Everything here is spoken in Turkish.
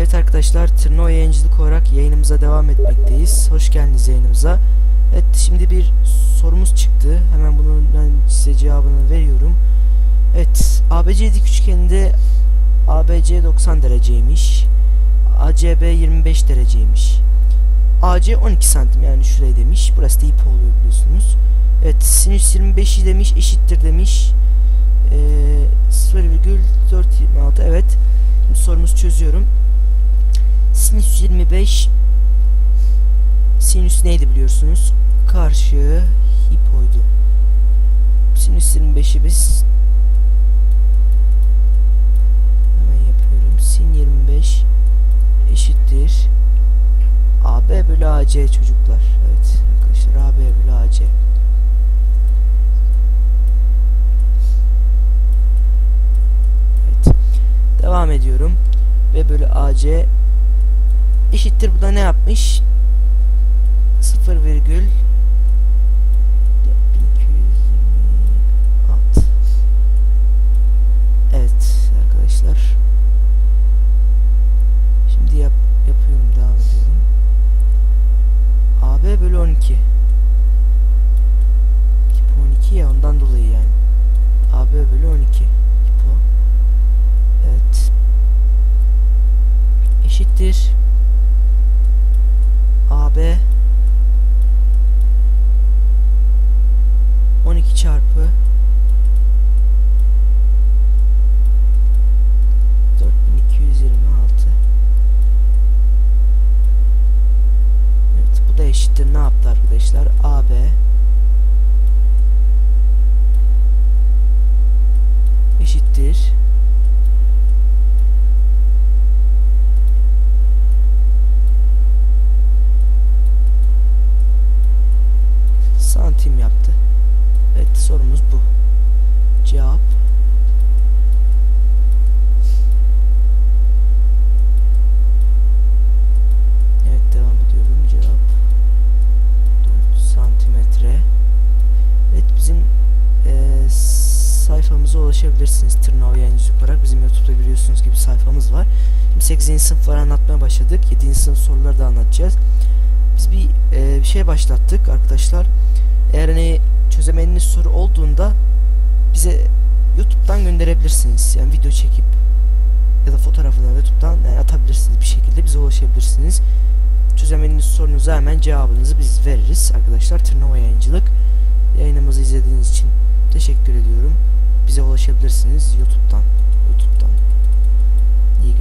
Evet arkadaşlar Tırnava yayıncılık olarak yayınımıza devam etmekteyiz. Hoş geldiniz yayınımıza. Evet şimdi bir sorumuz çıktı. Hemen bunun ben size cevabını veriyorum. Evet ABC dik üçgeninde ABC 90 dereceymiş. ACB 25 dereceymiş. AC 12 santim yani şuraya demiş. Burası da ip oluyor biliyorsunuz. Evet sinüs 25'i demiş eşittir demiş. Ee, 0,426 evet. Şimdi sorumuzu çözüyorum. Sinüs 25 sinüs neydi biliyorsunuz? Karşı hipoydu. Sinüs 25'i biz hemen yapıyorum. Sin 25 eşittir AB bölü AC çocuklar. Evet arkadaşlar AB bölü AC. Evet. Devam ediyorum. B bölü AC eşittir. Bu da ne yapmış? 0 virgül 4226 Evet arkadaşlar. Şimdi yap, yapıyorum devam ediyorum. AB bölü 12 Tip 12 ya ondan dolayı yani. AB bölü 12 Tip o. Evet. Eşittir. AB 12 çarpı. 4226 Evet bu da eşittir. Ne yaptı arkadaşlar? AB eşittir santim yaptı. Evet sorumuz bu. Cevap Evet devam ediyorum. Cevap 4 santimetre. Evet bizim eee sayfamıza ulaşabilirsiniz. Tırnağı yayıncılık olarak bizim YouTube'da biliyorsunuz gibi sayfamız var. Şimdi 8. sınıfları anlatmaya başladık. 7. sınıf soruları da anlatacağız. Biz bir, eee, bir şey başlattık arkadaşlar. Eğer hani çözemediğiniz soru olduğunda bize YouTube'dan gönderebilirsiniz. Yani video çekip ya da fotoğrafını YouTube'dan yani atabilirsiniz bir şekilde bize ulaşabilirsiniz. Çözemediğiniz sorunuza hemen cevabınızı biz veririz arkadaşlar. Tırnava yayıncılık. Yayınımızı izlediğiniz için teşekkür ediyorum. Bize ulaşabilirsiniz YouTube'dan. YouTube'dan. İyi günler.